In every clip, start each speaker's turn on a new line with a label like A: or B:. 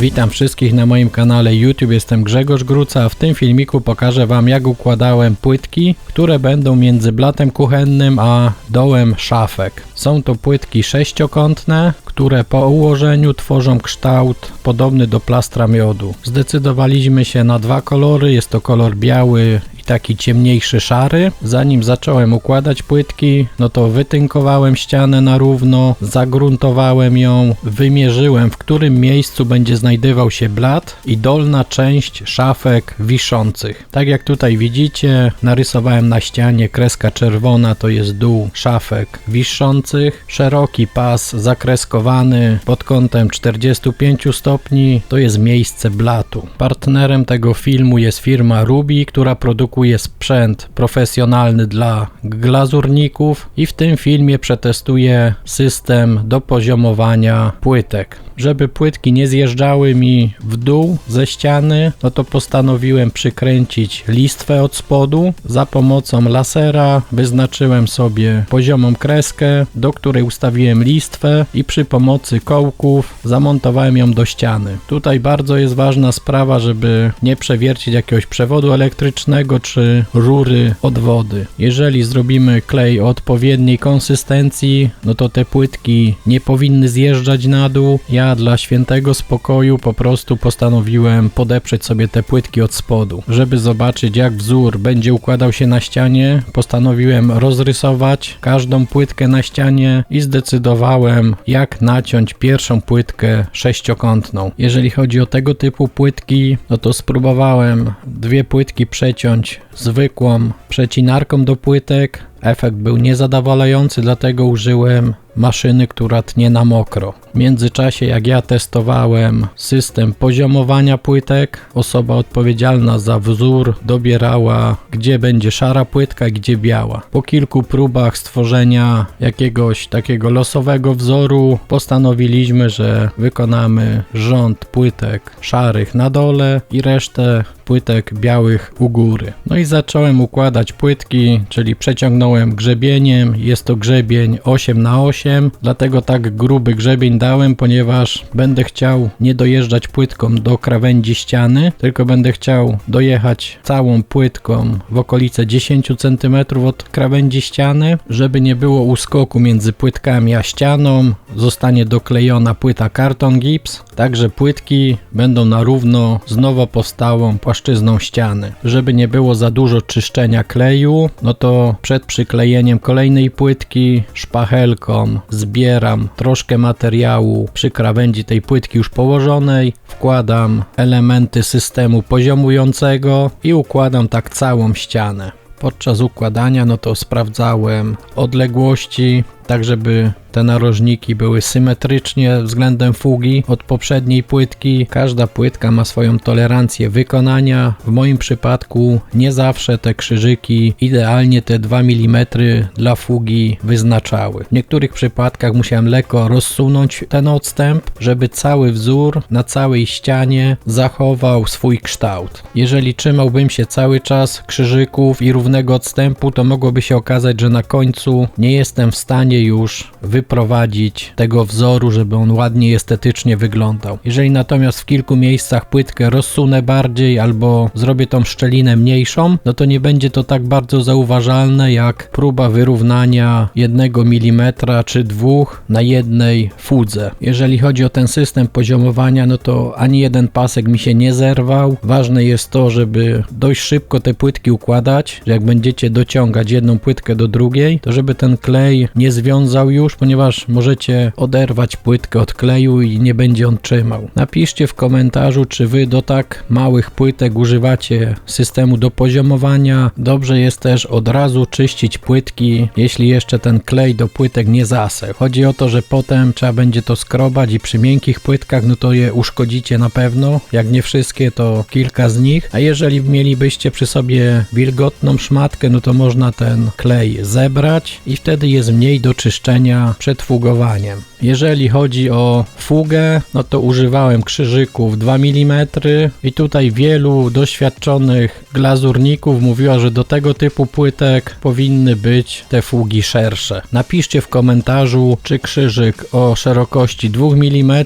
A: Witam wszystkich na moim kanale YouTube, jestem Grzegorz Gruca, a w tym filmiku pokażę Wam jak układałem płytki, które będą między blatem kuchennym a dołem szafek. Są to płytki sześciokątne, które po ułożeniu tworzą kształt podobny do plastra miodu. Zdecydowaliśmy się na dwa kolory, jest to kolor biały i taki ciemniejszy szary. Zanim zacząłem układać płytki, no to wytynkowałem ścianę na równo, zagruntowałem ją, wymierzyłem w którym miejscu będzie znajdował się blat i dolna część szafek wiszących. Tak jak tutaj widzicie, narysowałem na ścianie kreska czerwona, to jest dół szafek wiszących, szeroki pas zakreskowany pod kątem 45 stopni, to jest miejsce blatu. Partnerem tego filmu jest firma Ruby, która produkuje sprzęt profesjonalny dla glazurników i w tym filmie przetestuję system do poziomowania płytek. Żeby płytki nie zjeżdżały mi w dół ze ściany, no to postanowiłem przykręcić listwę od spodu. Za pomocą lasera wyznaczyłem sobie poziomą kreskę, do której ustawiłem listwę i przy pomocy kołków zamontowałem ją do ściany. Tutaj bardzo jest ważna sprawa, żeby nie przewiercić jakiegoś przewodu elektrycznego czy rury od wody. Jeżeli zrobimy klej o odpowiedniej konsystencji, no to te płytki nie powinny zjeżdżać na dół. Ja dla świętego spokoju po prostu postanowiłem podeprzeć sobie te płytki od spodu. Żeby zobaczyć jak wzór będzie układał się na ścianie, postanowiłem rozrysować każdą płytkę na ścianie i zdecydowałem jak naciąć pierwszą płytkę sześciokątną. Jeżeli chodzi o tego typu płytki, no to spróbowałem dwie płytki przeciąć zwykłą przecinarką do płytek. Efekt był niezadowalający, dlatego użyłem maszyny, która tnie na mokro. W międzyczasie, jak ja testowałem system poziomowania płytek, osoba odpowiedzialna za wzór dobierała, gdzie będzie szara płytka, gdzie biała. Po kilku próbach stworzenia jakiegoś takiego losowego wzoru, postanowiliśmy, że wykonamy rząd płytek szarych na dole i resztę płytek białych u góry. No i zacząłem układać płytki, czyli przeciągnąłem grzebieniem. Jest to grzebień 8 na 8 dlatego tak gruby grzebień dałem, ponieważ będę chciał nie dojeżdżać płytką do krawędzi ściany, tylko będę chciał dojechać całą płytką w okolice 10 cm od krawędzi ściany, żeby nie było uskoku między płytkami a ścianą. Zostanie doklejona płyta karton gips, także płytki będą na równo z nowo powstałą płaszczyzną ściany. Żeby nie było za dużo czyszczenia kleju, no to przed przyklejeniem kolejnej płytki szpachelką zbieram troszkę materiału przy krawędzi tej płytki już położonej, wkładam elementy systemu poziomującego i układam tak całą ścianę. Podczas układania no to sprawdzałem odległości, tak żeby te narożniki były symetrycznie względem fugi od poprzedniej płytki. Każda płytka ma swoją tolerancję wykonania. W moim przypadku nie zawsze te krzyżyki idealnie te 2 mm dla fugi wyznaczały. W niektórych przypadkach musiałem lekko rozsunąć ten odstęp, żeby cały wzór na całej ścianie zachował swój kształt. Jeżeli trzymałbym się cały czas krzyżyków i równego odstępu, to mogłoby się okazać, że na końcu nie jestem w stanie już wyprowadzić tego wzoru, żeby on ładnie estetycznie wyglądał. Jeżeli natomiast w kilku miejscach płytkę rozsunę bardziej albo zrobię tą szczelinę mniejszą, no to nie będzie to tak bardzo zauważalne jak próba wyrównania jednego milimetra czy dwóch na jednej fudze. Jeżeli chodzi o ten system poziomowania, no to ani jeden pasek mi się nie zerwał. Ważne jest to, żeby dość szybko te płytki układać, że jak będziecie dociągać jedną płytkę do drugiej, to żeby ten klej nie już, ponieważ możecie oderwać płytkę od kleju i nie będzie on trzymał. Napiszcie w komentarzu, czy wy do tak małych płytek używacie systemu do poziomowania. Dobrze jest też od razu czyścić płytki, jeśli jeszcze ten klej do płytek nie zasechł. Chodzi o to, że potem trzeba będzie to skrobać i przy miękkich płytkach, no to je uszkodzicie na pewno. Jak nie wszystkie, to kilka z nich. A jeżeli mielibyście przy sobie wilgotną szmatkę, no to można ten klej zebrać i wtedy jest mniej do czyszczenia przed fugowaniem. Jeżeli chodzi o fugę, no to używałem krzyżyków 2 mm i tutaj wielu doświadczonych glazurników mówiła, że do tego typu płytek powinny być te fugi szersze. Napiszcie w komentarzu, czy krzyżyk o szerokości 2 mm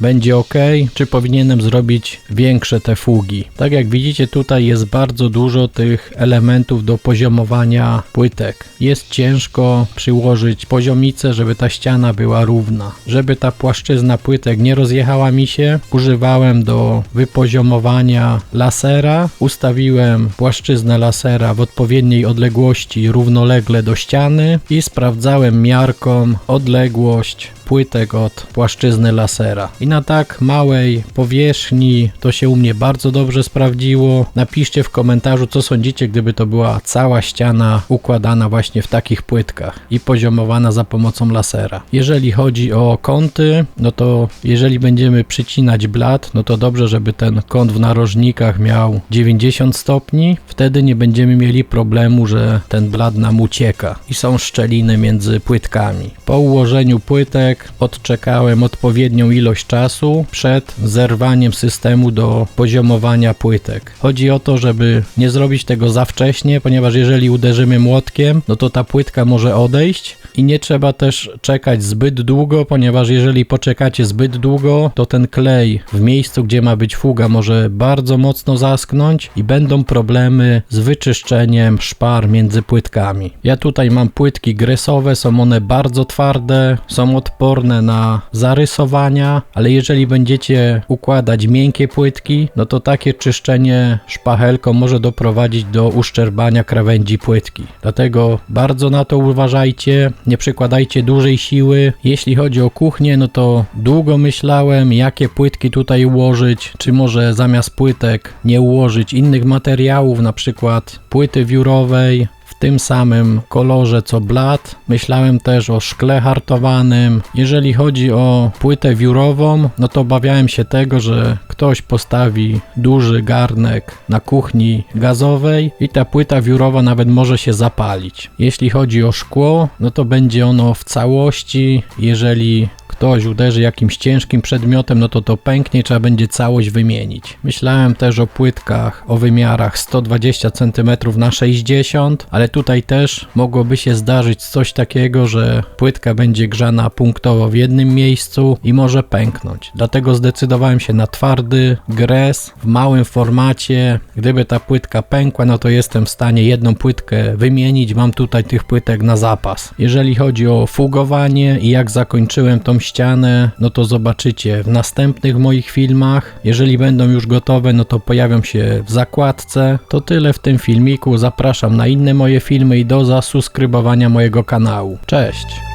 A: będzie ok, czy powinienem zrobić większe te fugi. Tak jak widzicie tutaj jest bardzo dużo tych elementów do poziomowania płytek. Jest ciężko przyłożyć poziomicę, żeby ta ściana była równa. Żeby ta płaszczyzna płytek nie rozjechała mi się, używałem do wypoziomowania lasera. Ustawiłem płaszczyznę lasera w odpowiedniej odległości równolegle do ściany i sprawdzałem miarką odległość płytek od płaszczyzny lasera. I na tak małej powierzchni to się u mnie bardzo dobrze sprawdziło. Napiszcie w komentarzu, co sądzicie, gdyby to była cała ściana układana właśnie w takich płytkach i poziomowana za pomocą lasera. Jeżeli chodzi o kąty, no to jeżeli będziemy przycinać blat, no to dobrze, żeby ten kąt w narożnikach miał 90 stopni. Wtedy nie będziemy mieli problemu, że ten blat nam ucieka i są szczeliny między płytkami. Po ułożeniu płytek odczekałem odpowiednią ilość czasu przed zerwaniem systemu do poziomowania płytek. Chodzi o to, żeby nie zrobić tego za wcześnie, ponieważ jeżeli uderzymy młotkiem, no to ta płytka może odejść i nie trzeba też czekać zbyt długo, ponieważ jeżeli poczekacie zbyt długo, to ten klej w miejscu, gdzie ma być fuga, może bardzo mocno zasknąć i będą problemy z wyczyszczeniem szpar między płytkami. Ja tutaj mam płytki gresowe, są one bardzo twarde, są odporne na zarysowania, ale jeżeli będziecie układać miękkie płytki, no to takie czyszczenie szpachelką może doprowadzić do uszczerbania krawędzi płytki. Dlatego bardzo na to uważajcie nie przykładajcie dużej siły. Jeśli chodzi o kuchnię, no to długo myślałem, jakie płytki tutaj ułożyć, czy może zamiast płytek nie ułożyć innych materiałów, na przykład płyty wiórowej, tym samym kolorze co blat. Myślałem też o szkle hartowanym. Jeżeli chodzi o płytę wiórową, no to obawiałem się tego, że ktoś postawi duży garnek na kuchni gazowej i ta płyta wiórowa nawet może się zapalić. Jeśli chodzi o szkło, no to będzie ono w całości, jeżeli ktoś uderzy jakimś ciężkim przedmiotem, no to to pęknie, trzeba będzie całość wymienić. Myślałem też o płytkach o wymiarach 120 cm na 60, ale tutaj też mogłoby się zdarzyć coś takiego, że płytka będzie grzana punktowo w jednym miejscu i może pęknąć. Dlatego zdecydowałem się na twardy gres w małym formacie. Gdyby ta płytka pękła, no to jestem w stanie jedną płytkę wymienić. Mam tutaj tych płytek na zapas. Jeżeli chodzi o fugowanie i jak zakończyłem tą ścianę, no to zobaczycie w następnych moich filmach. Jeżeli będą już gotowe, no to pojawią się w zakładce. To tyle w tym filmiku. Zapraszam na inne moje filmy i do zasubskrybowania mojego kanału. Cześć!